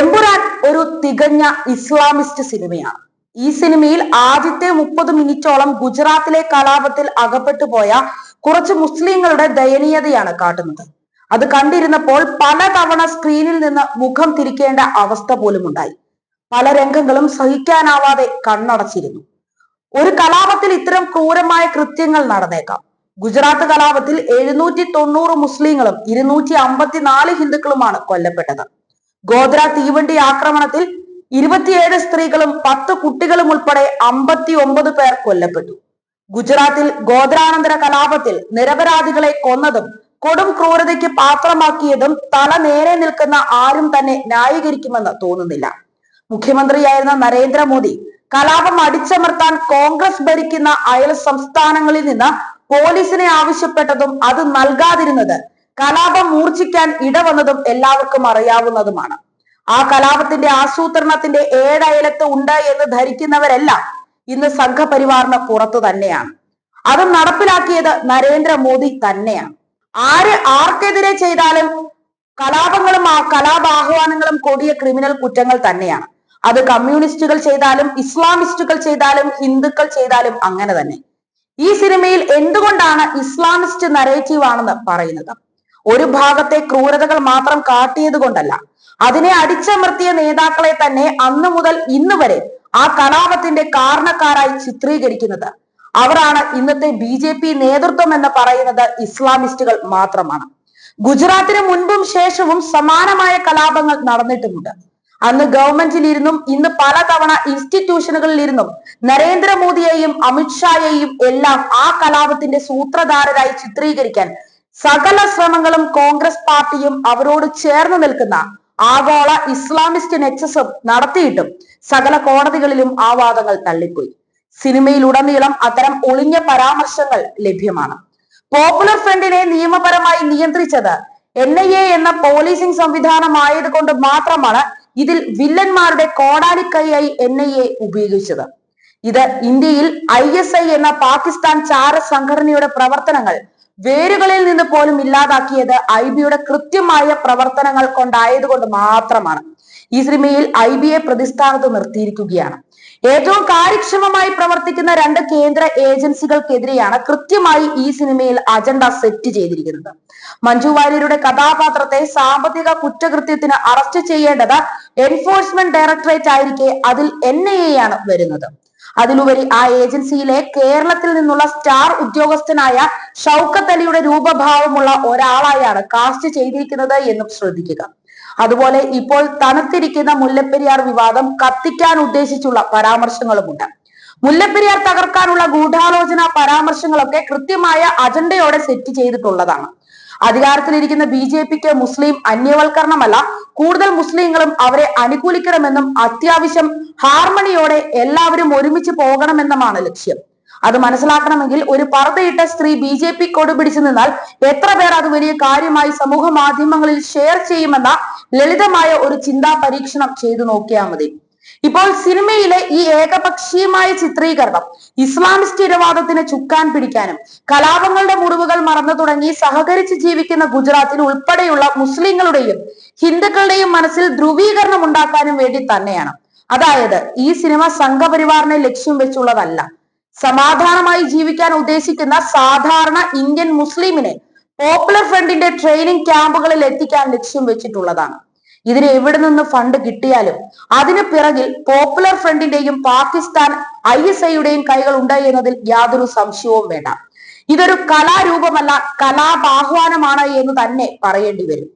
എമ്പുരാൻ ഒരു തികഞ്ഞ ഇസ്ലാമിസ്റ്റ് സിനിമയാണ്. ഈ സിനിമയിൽ ആദ്യത്തെ മുപ്പത് മിനിറ്റോളം ഗുജറാത്തിലെ കലാപത്തിൽ അകപ്പെട്ടു പോയ കുറച്ച് മുസ്ലിങ്ങളുടെ ദയനീയതയാണ് കാട്ടുന്നത്. അത് കണ്ടിരുന്നപ്പോൾ പലതവണ സ്ക്രീനിൽ നിന്ന് മുഖം തിരിക്കേണ്ട അവസ്ഥ പോലും ഉണ്ടായി പല രംഗങ്ങളും സഹിക്കാനാവാതെ കണ്ണടച്ചിരുന്നു. ഒരു കലാപത്തിൽ ഇത്തരം ക്രൂരമായ കൃത്യങ്ങൾ നടന്നേക്കാം. ഗുജറാത്ത് കലാപത്തിൽ എഴുന്നൂറ്റി തൊണ്ണൂറ് മുസ്ലിങ്ങളും ഇരുന്നൂറ്റി അമ്പത്തിനാല് ഹിന്ദുക്കളുമാണ് കൊല്ലപ്പെട്ടത്. ഗോദ്ര തീവണ്ടി ആക്രമണത്തിൽ ഇരുപത്തിയേഴ് സ്ത്രീകളും പത്ത് കുട്ടികളും ഉൾപ്പെടെ അമ്പത്തി ഒമ്പത് പേർ കൊല്ലപ്പെട്ടു. ഗുജറാത്തിൽ ഗോദ്രാനന്തര കലാപത്തിൽ നിരപരാധികളെ കൊന്നതും കൊടും ക്രൂരതയ്ക്ക് പാത്രമാക്കിയതും തല നേരെ നിൽക്കുന്ന ആരും തന്നെ ന്യായീകരിക്കുമെന്ന് തോന്നുന്നില്ല. മുഖ്യമന്ത്രിയായിരുന്ന നരേന്ദ്രമോദി കലാപം അടിച്ചമർത്താൻ കോൺഗ്രസ് ഭരിക്കുന്ന അയൽ സംസ്ഥാനങ്ങളിൽ നിന്ന് പോലീസിനെ ആവശ്യപ്പെട്ടതും അത് നൽകാതിരുന്നത് കലാപം മൂർച്ഛിക്കാൻ ഇടവന്നതും എല്ലാവർക്കും അറിയാവുന്നതുമാണ്. ആ കലാപത്തിന്റെ ആസൂത്രണത്തിന്റെ ഏഴയലത്ത് ഉണ്ട് എന്ന് ധരിക്കുന്നവരെല്ലാം ഇന്ന് സംഘപരിവാറിന് പുറത്തു തന്നെയാണ്. അത് നടപ്പിലാക്കിയത് നരേന്ദ്രമോദി തന്നെയാണ്. ആര് ആർക്കെതിരെ ചെയ്താലും കലാപങ്ങളും ആ കലാപാഹ്വാനങ്ങളും കൊടിയ ക്രിമിനൽ കുറ്റങ്ങൾ തന്നെയാണ്. അത് കമ്മ്യൂണിസ്റ്റുകൾ ചെയ്താലും ഇസ്ലാമിസ്റ്റുകൾ ചെയ്താലും ഹിന്ദുക്കൾ ചെയ്താലും അങ്ങനെ തന്നെ. ഈ സിനിമയിൽ എന്തുകൊണ്ടാണ് ഇസ്ലാമിസ്റ്റ് നരേറ്റീവ് ആണെന്ന് പറയുന്നത്? ഒരു ഭാഗത്തെ ക്രൂരതകൾ മാത്രം കാട്ടിയത് കൊണ്ടല്ല. അതിനെ അടിച്ചമർത്തിയ നേതാക്കളെ തന്നെ അന്നു മുതൽ ഇന്ന് വരെ ആ കലാപത്തിന്റെ കാരണക്കാരായി ചിത്രീകരിക്കുന്നത്. അവരാണ് ഇന്നത്തെ ബി ജെ പി നേതൃത്വം എന്ന് പറയുന്നത് ഇസ്ലാമിസ്റ്റുകൾ മാത്രമാണ്. ഗുജറാത്തിന് മുൻപും ശേഷവും സമാനമായ കലാപങ്ങൾ നടന്നിട്ടുമുണ്ട്. അന്ന് ഗവൺമെന്റിലിരുന്നും ഇന്ന് പലതവണ ഇൻസ്റ്റിറ്റ്യൂഷനുകളിലിരുന്നും നരേന്ദ്രമോദിയെയും അമിത്ഷായെയും എല്ലാം ആ കലാപത്തിന്റെ സൂത്രധാരരായി ചിത്രീകരിക്കാൻ സകല ശ്രമങ്ങളും കോൺഗ്രസ് പാർട്ടിയും അവരോട് ചേർന്ന് നിൽക്കുന്ന ആഗോള ഇസ്ലാമിസ്റ്റ് നെക്സസും നടത്തിയിട്ടും സകല കോടതികളിലും ആ വാദങ്ങൾ തള്ളിപ്പോയി. സിനിമയിലുടനീളം അത്തരം ഒളിഞ്ഞ പരാമർശങ്ങൾ ലഭ്യമാണ്. പോപ്പുലർ ഫ്രണ്ടിനെ നിയമപരമായി നിയന്ത്രിച്ചത് എൻ ഐ എ എന്ന പോലീസിംഗ് സംവിധാനമായത് കൊണ്ട് മാത്രമാണ് ഇതിൽ വില്ലന്മാരുടെ കോടാലിക്കൈയായി എൻ ഐ എ ഉപയോഗിച്ചത്. ഇത് ഇന്ത്യയിൽ ഐ എസ് ഐ എന്ന പാകിസ്ഥാൻ ചാര സംഘടനയുടെ പ്രവർത്തനങ്ങൾ വേരുകളിൽ നിന്ന് പോലും ഇല്ലാതാക്കിയത് ഐ ബിയുടെ കൃത്യമായ പ്രവർത്തനങ്ങൾ കൊണ്ടായതുകൊണ്ട് മാത്രമാണ്. ഈ സിനിമയിൽ ഐ ബിയെ പ്രതിസ്ഥാനത്ത് നിർത്തിയിരിക്കുകയാണ്. ഏറ്റവും കാര്യക്ഷമമായി പ്രവർത്തിക്കുന്ന രണ്ട് കേന്ദ്ര ഏജൻസികൾക്കെതിരെയാണ് കൃത്യമായി ഈ സിനിമയിൽ അജണ്ട സെറ്റ് ചെയ്തിരിക്കുന്നത്. മഞ്ജു വാര്യരുടെ കഥാപാത്രത്തെ സാമ്പത്തിക കുറ്റകൃത്യത്തിന് അറസ്റ്റ് ചെയ്യേണ്ടത് എൻഫോഴ്സ്മെന്റ് ഡയറക്ടറേറ്റ് ആയിരിക്കെ അതിൽ എൻ ഐ എ ആണ് വരുന്നത്. അതിലുപരി ആ ഏജൻസിയിലെ കേരളത്തിൽ നിന്നുള്ള സ്റ്റാർ ഉദ്യോഗസ്ഥനായ ഷൗക്കത്ത് അലിയുടെ രൂപഭാവമുള്ള ഒരാളായാണ് കാസ്റ്റ് ചെയ്തിരിക്കുന്നത് എന്നും ശ്രദ്ധിക്കുക. അതുപോലെ ഇപ്പോൾ തണുത്തിരിക്കുന്ന മുല്ലപ്പെരിയാർ വിവാദം കത്തിക്കാൻ ഉദ്ദേശിച്ചുള്ള പരാമർശങ്ങളുമുണ്ട്. മുല്ലപ്പെരിയാർ തകർക്കാനുള്ള ഗൂഢാലോചന പരാമർശങ്ങളൊക്കെ കൃത്യമായ അജണ്ടയോടെ സെറ്റ് ചെയ്തിട്ടുള്ളതാണ്. അധികാരത്തിലിരിക്കുന്ന ബി ജെ പിക്ക് മുസ്ലിം അന്യവൽക്കരണമല്ല കൂടുതൽ മുസ്ലിങ്ങളും അവരെ അനുകൂലിക്കണമെന്നും അത്യാവശ്യം ഹാർമണിയോടെ എല്ലാവരും ഒരുമിച്ച് പോകണമെന്നുമാണ് ലക്ഷ്യം. അത് മനസ്സിലാക്കണമെങ്കിൽ ഒരു പർദ്ദയിട്ട സ്ത്രീ ബി ജെ പി കൊടി പിടിച്ചു നിന്നാൽ എത്ര പേർ അത് വലിയ കാര്യമായി സമൂഹ മാധ്യമങ്ങളിൽ ഷെയർ ചെയ്യുമെന്ന ലളിതമായ ഒരു ചിന്താ പരീക്ഷണം ചെയ്തു നോക്കിയാൽ മതി. ഇപ്പോൾ സിനിമയിലെ ഈ ഏകപക്ഷീയമായ ചിത്രീകരണം ഇസ്ലാമിസ്റ്റ് ഇരവാദത്തിന് ചുക്കാൻ പിടിക്കാനും കലാപങ്ങളുടെ മുറിവുകൾ മറന്നു തുടങ്ങി സഹകരിച്ച് ജീവിക്കുന്ന ഗുജറാത്തിൽ ഉൾപ്പെടെയുള്ള മുസ്ലിങ്ങളുടെയും ഹിന്ദുക്കളുടെയും മനസ്സിൽ ധ്രുവീകരണം ഉണ്ടാക്കാനും വേണ്ടി തന്നെയാണ്. അതായത് ഈ സിനിമ സംഘപരിവാറിനെ ലക്ഷ്യം വെച്ചുള്ളതല്ല. സമാധാനമായി ജീവിക്കാൻ ഉദ്ദേശിക്കുന്ന സാധാരണ ഇന്ത്യൻ മുസ്ലിമിനെ പോപ്പുലർ ഫ്രണ്ടിന്റെ ട്രെയിനിങ് ക്യാമ്പുകളിൽ എത്തിക്കാൻ ലക്ഷ്യം വെച്ചിട്ടുള്ളതാണ്. ഇതിന് എവിടെ നിന്ന് ഫണ്ട് കിട്ടിയാലും അതിന് പിറകിൽ പോപ്പുലർ ഫ്രണ്ടിന്റെയും പാകിസ്ഥാൻ ഐ എസ് ഐയുടെയും കൈകൾ ഉണ്ട് എന്നതിൽ യാതൊരു സംശയവും വേണ്ട. ഇതൊരു കലാരൂപമല്ല കലാപാഹ്വാനമാണ് എന്ന് തന്നെ പറയേണ്ടി വരും.